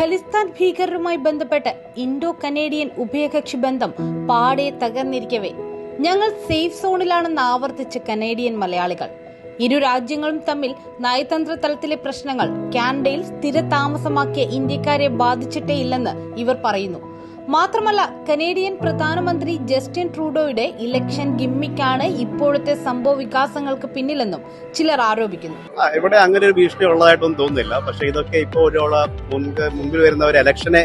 ഖലിസ്ഥാൻ ഭീകരരുമായി ബന്ധപ്പെട്ട് Indo Canadian ഉഭയകക്ഷി ബന്ധം പാടെ തകർന്നിരിക്കവേ. ഞങ്ങൾ സേഫ് സോണിലാണെന്ന് ആവർത്തിച്ച് കനേഡിയൻ മലയാളികൾ. ഇരു രാജ്യങ്ങളും തമ്മിൽ നയതന്ത്ര തലത്തിലെ പ്രശ്നങ്ങൾ കാനഡയിൽ സ്ഥിര താമസമാക്കിയ ഇന്ത്യക്കാരെ ബാധിച്ചിട്ടേ ഇല്ലെന്ന് ഇവർ പറയുന്നു. മാത്രമല്ല കനേഡിയൻ പ്രധാനമന്ത്രി ജസ്റ്റിൻ ട്രൂഡോയുടെ ഇലക്ഷൻ ഗിമ്മിക്കാണ് ഇപ്പോഴത്തെ സംഭവ വികാസങ്ങൾക്ക് പിന്നിലെന്നും ചിലർ ആരോപിക്കുന്നു. ഇവിടെ അങ്ങനെ ഒരു ഭീഷണി ഉള്ളതായിട്ടൊന്നും തോന്നുന്നില്ല. പക്ഷെ ഇതൊക്കെ ഇപ്പോൾ ഒരാളെ മുമ്പിൽ വരുന്ന ഒരു ഇലക്ഷനെ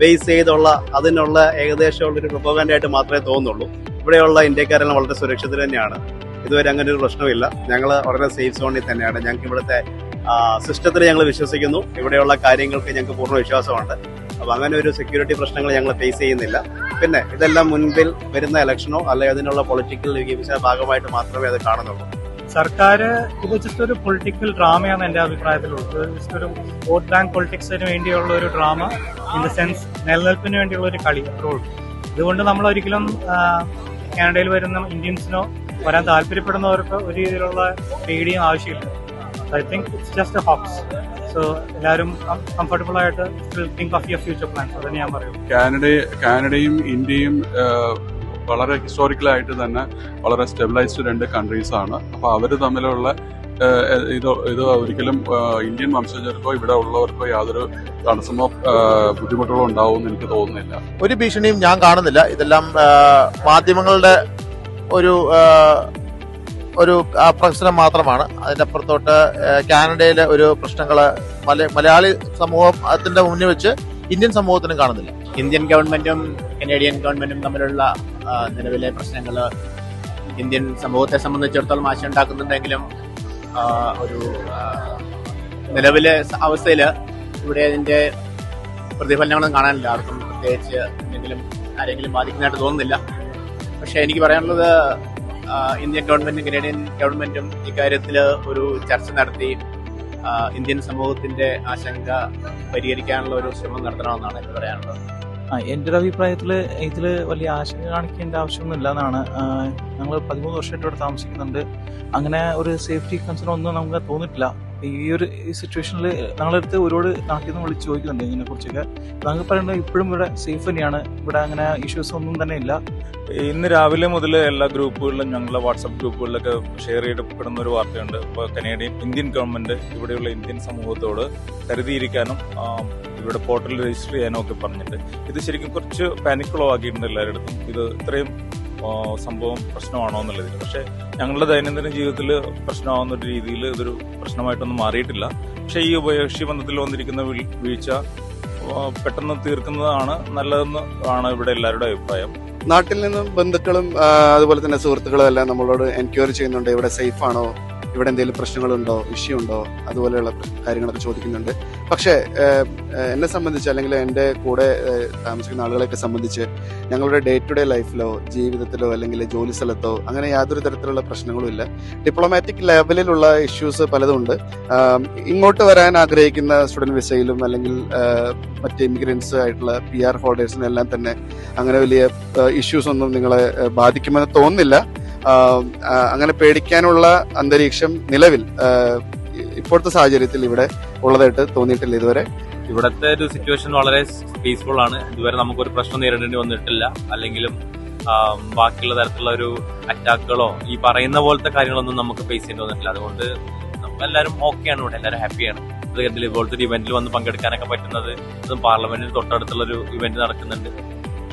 ബേസ് ചെയ്തുള്ള അതിനുള്ള ഏകദേശമുള്ള ഒരു പ്രൊപ്പോഗൻഡായിട്ട് മാത്രമേ തോന്നുള്ളൂ ഇവിടെയുള്ള ഇന്ത്യക്കാരെല്ലാം വളരെ സുരക്ഷിതർ തന്നെയാണ്. ഇതുവരെ അങ്ങനെ ഒരു പ്രശ്നമില്ല. ഞങ്ങൾ വളരെ സേഫ് സോണിൽ തന്നെയാണ്. ഞങ്ങൾക്ക് ഇവിടുത്തെ സിസ്റ്റത്തിൽ ഞങ്ങൾ വിശ്വസിക്കുന്നു. ഇവിടെയുള്ള കാര്യങ്ങൾക്ക് ഞങ്ങൾക്ക് പൂർണ വിശ്വാസമുണ്ട്. അപ്പൊ അങ്ങനെ ഒരു സെക്യൂരിറ്റി പ്രശ്നങ്ങൾ ഞങ്ങൾ ഫേസ് ചെയ്യുന്നില്ല. പിന്നെ ഇതെല്ലാം മുൻപിൽ വരുന്ന ഇലക്ഷനോ അല്ലെങ്കിൽ അതിനുള്ള പൊളിറ്റിക്കൽ ഗെയിംസിന്റെ ഭാഗമായിട്ട് മാത്രമേ അത് കാണുന്നുള്ളൂ. സർക്കാർ ഇത് ജസ്റ്റ് ഒരു പൊളിറ്റിക്കൽ ഡ്രാമയാണ് എന്റെ അഭിപ്രായത്തിലുള്ളത്. ജസ്റ്റ് ഒരു വോട്ട് ബാങ്ക് പൊളിറ്റിക്സിന് വേണ്ടിയുള്ള ഒരു ഡ്രാമ ഇൻ ദ സെൻസ് നിലനിൽപ്പിന് വേണ്ടിയുള്ള ഒരു കളി അത്രേ ഉള്ളൂ. അതുകൊണ്ട് നമ്മൾ ഒരിക്കലും കാനഡയിൽ വരുന്ന ഇന്ത്യൻസിനോ വരാൻ താല്പര്യപ്പെടുന്നവർക്ക് ഒരു രീതിയിലുള്ള പേടിയും ആവശ്യമില്ല. I think it's just a hopes so എല്ലാവരും കംഫർട്ടബിൾ ആയിട്ട് think of your future plans അതന്നെ ഞാൻ പറയും. കാനഡ കാനഡയും ഇന്ത്യയും വളരെ ഹിസ്റ്റോറിക്കലായിട്ട് തന്നെ വളരെ സ്റ്റെബിലൈസ്ഡ് രണ്ട് കൺട്രീസ് ആണ്. അപ്പൊ അവർ തമ്മിലുള്ള ഇത് ഇത് ഒരിക്കലും ഇന്ത്യൻ വംശജർക്കോ ഇവിടെ ഉള്ളവർക്കോ യാതൊരു തടസ്സമോ ബുദ്ധിമുട്ടുകളോ ഉണ്ടാവുമെന്ന് എനിക്ക് തോന്നുന്നില്ല. ഒരു ഭീഷണിയും ഞാൻ കാണുന്നില്ല. ഇതെല്ലാം മാധ്യമങ്ങളുടെ ഒരു ഒരു പ്രശ്നം മാത്രമാണ്. അതിന്റെ അപ്പുറത്തോട്ട് കാനഡയിലെ ഒരു പ്രശ്നങ്ങൾ മലയാളി സമൂഹം സമൂഹത്തിന്റെ മുന്നിൽ വെച്ച് ഇന്ത്യൻ സമൂഹത്തിനും കാണുന്നില്ല. ഇന്ത്യൻ ഗവൺമെന്റും കനേഡിയൻ ഗവൺമെന്റും തമ്മിലുള്ള നിലവിലെ പ്രശ്നങ്ങൾ ഇന്ത്യൻ സമൂഹത്തെ സംബന്ധിച്ചിടത്തോളം ആശയുണ്ടാക്കുന്നുണ്ടെങ്കിലും ഉണ്ടാക്കുന്നുണ്ടെങ്കിലും ഒരു നിലവിലെ അവസ്ഥയിൽ ഇവിടെ അതിന്റെ പ്രതിഫലനങ്ങളും കാണാനില്ല. ആർക്കും പ്രത്യേകിച്ച് എന്തെങ്കിലും ആരെങ്കിലും ബാധിക്കുന്നതായിട്ട് തോന്നുന്നില്ല. പക്ഷെ എനിക്ക് പറയാനുള്ളത് ആ, ഇന്ത്യൻ ഗവൺമെന്റും കനേഡിയൻ ഗവൺമെന്റും ഇക്കാര്യത്തിൽ ഒരു ചർച്ച നടത്തി. ഇന്ത്യൻ സമൂഹത്തിന്റെ ആശങ്ക പരിഹരിക്കാനുള്ള ഒരു ശ്രമം നടത്തണമെന്നാണ് എനിക്ക് പറയാനുള്ളത്. എന്റെ ഒരു അഭിപ്രായത്തിൽ ഇതിൽ വലിയ ആശങ്ക കാണിക്കേണ്ട ആവശ്യമൊന്നുമില്ല എന്നാണ്. ഞങ്ങൾ പതിമൂന്ന് വർഷമായിട്ട് ഇവിടെ താമസിക്കുന്നുണ്ട്. അങ്ങനെ ഒരു സേഫ്റ്റി കൺസേൺ ഒന്നും നമുക്ക് തോന്നിയിട്ടില്ല. ഈ ഒരു സിറ്റുവേഷനിൽ ഞങ്ങളടുത്ത് ഒരുപാട് നാട്ടിൽ നിന്ന് വിളിച്ച് ചോദിക്കുന്നുണ്ട് ഇതിനെ കുറിച്ചൊക്കെ. ഞങ്ങൾക്ക് പറയുന്നത് ഇപ്പോഴും ഇവിടെ സേഫ് തന്നെയാണ്. ഇവിടെ അങ്ങനെ ഇഷ്യൂസ് ഒന്നും തന്നെ ഇല്ല. ഇന്ന് രാവിലെ മുതൽ എല്ലാ ഗ്രൂപ്പുകളിലും ഞങ്ങളുടെ വാട്സപ്പ് ഗ്രൂപ്പുകളിലൊക്കെ ഷെയർ ചെയ്യപ്പെടുന്ന ഒരു വാർത്തയുണ്ട്. ഇപ്പോൾ കനേഡിയൻ ഇന്ത്യൻ ഗവൺമെന്റ് ഇവിടെയുള്ള ഇന്ത്യൻ സമൂഹത്തോട് കരുതിയിരിക്കാനും ഇവിടെ പോർട്ടലിൽ രജിസ്റ്റർ ചെയ്യാനും ഒക്കെ പറഞ്ഞിട്ട്. ഇത് ശരിക്കും കുറച്ച് പാനിക്കുളവാക്കിയിട്ടുണ്ട് എല്ലാവരുടെ അടുത്തും ഇത് ഇത്രയും സംഭവം പ്രശ്നമാണോ എന്നുള്ളതിൽ. പക്ഷേ ഞങ്ങളുടെ ദൈനംദിന ജീവിതത്തിൽ പ്രശ്നമാവുന്ന ഒരു രീതിയിൽ ഇതൊരു പ്രശ്നമായിട്ടൊന്നും മാറിയിട്ടില്ല. പക്ഷേ ഈ ഉഭയകക്ഷി ബന്ധത്തിൽ വന്നിരിക്കുന്ന വീഴ്ച പെട്ടെന്ന് തീർക്കുന്നതാണ് നല്ലതെന്ന് ആണ് ഇവിടെ എല്ലാവരുടെ അഭിപ്രായം. നാട്ടിൽ നിന്നും ബന്ധുക്കളും അതുപോലെ തന്നെ സുഹൃത്തുക്കളും എല്ലാം നമ്മളോട് എൻക്വയറി ചെയ്യുന്നുണ്ട്. ഇവിടെ സേഫ് ആണോ ഇവിടെ എന്തെങ്കിലും പ്രശ്നങ്ങളുണ്ടോ വിഷയമുണ്ടോ അതുപോലെയുള്ള കാര്യങ്ങളൊക്കെ ചോദിക്കുന്നുണ്ട്. പക്ഷേ എന്നെ സംബന്ധിച്ച് അല്ലെങ്കിൽ എന്റെ കൂടെ താമസിക്കുന്ന ആളുകളെയൊക്കെ സംബന്ധിച്ച് ഞങ്ങളുടെ ഡേ ടു ഡേ ലൈഫിലോ ജീവിതത്തിലോ അല്ലെങ്കിൽ ജോലി സ്ഥലത്തോ അങ്ങനെ യാതൊരു തരത്തിലുള്ള പ്രശ്നങ്ങളും ഇല്ല. ഡിപ്ലോമാറ്റിക് ലെവലിലുള്ള ഇഷ്യൂസ് പലതുണ്ട് ഇങ്ങോട്ട് വരാൻ ആഗ്രഹിക്കുന്ന സ്റ്റുഡന്റ് വിസയിലും അല്ലെങ്കിൽ മറ്റ് ഇമിഗ്രൻസ് ആയിട്ടുള്ള പി ആർ ഹോൾഡേഴ്സിനെല്ലാം തന്നെ അങ്ങനെ വലിയ ഇഷ്യൂസ് ഒന്നും നിങ്ങളെ ബാധിക്കുമെന്ന് തോന്നുന്നില്ല. അങ്ങനെ പേടിക്കാനുള്ള അന്തരീക്ഷം നിലവിൽ ഇപ്പോഴത്തെ സാഹചര്യത്തിൽ ഇവിടെ ഉള്ളതായിട്ട് തോന്നിയിട്ടില്ല ഇതുവരെ. ഇവിടുത്തെ ഒരു സിറ്റുവേഷൻ വളരെ പീസ്ഫുൾ ആണ്. ഇതുവരെ നമുക്കൊരു പ്രശ്നം നേരിടേണ്ടി വന്നിട്ടില്ല. അല്ലെങ്കിലും ബാക്കിയുള്ള തരത്തിലുള്ള ഒരു അറ്റാക്കുകളോ ഈ പറയുന്ന പോലത്തെ കാര്യങ്ങളൊന്നും നമുക്ക് ഫേസ് ചെയ്യേണ്ടി വന്നിട്ടില്ല. അതുകൊണ്ട് എല്ലാവരും ഓക്കെയാണ് ഇവിടെ. എല്ലാവരും ഹാപ്പിയാണ് ഇതുപോലത്തെ ഒരു ഇവന്റിൽ വന്ന് പങ്കെടുക്കാനൊക്കെ പറ്റുന്നത്. അതും പാർലമെന്റിന് തൊട്ടടുത്തുള്ള ഒരു ഇവന്റ് നടക്കുന്നുണ്ട്.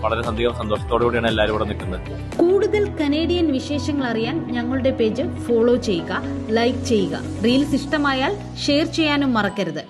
വളരെ അധികം സന്തോഷത്തോടു കൂടിയാണ് എല്ലാവരും ഇവിടെ നിൽക്കുന്നത്. കൂടുതൽ കനേഡിയൻ വിശേഷങ്ങൾ അറിയാൻ ഞങ്ങളുടെ പേജ് ഫോളോ ചെയ്യുക ലൈക്ക് ചെയ്യുക. റീൽസ് ഇഷ്ടമായാൽ ഷെയർ ചെയ്യാനും മറക്കരുത്.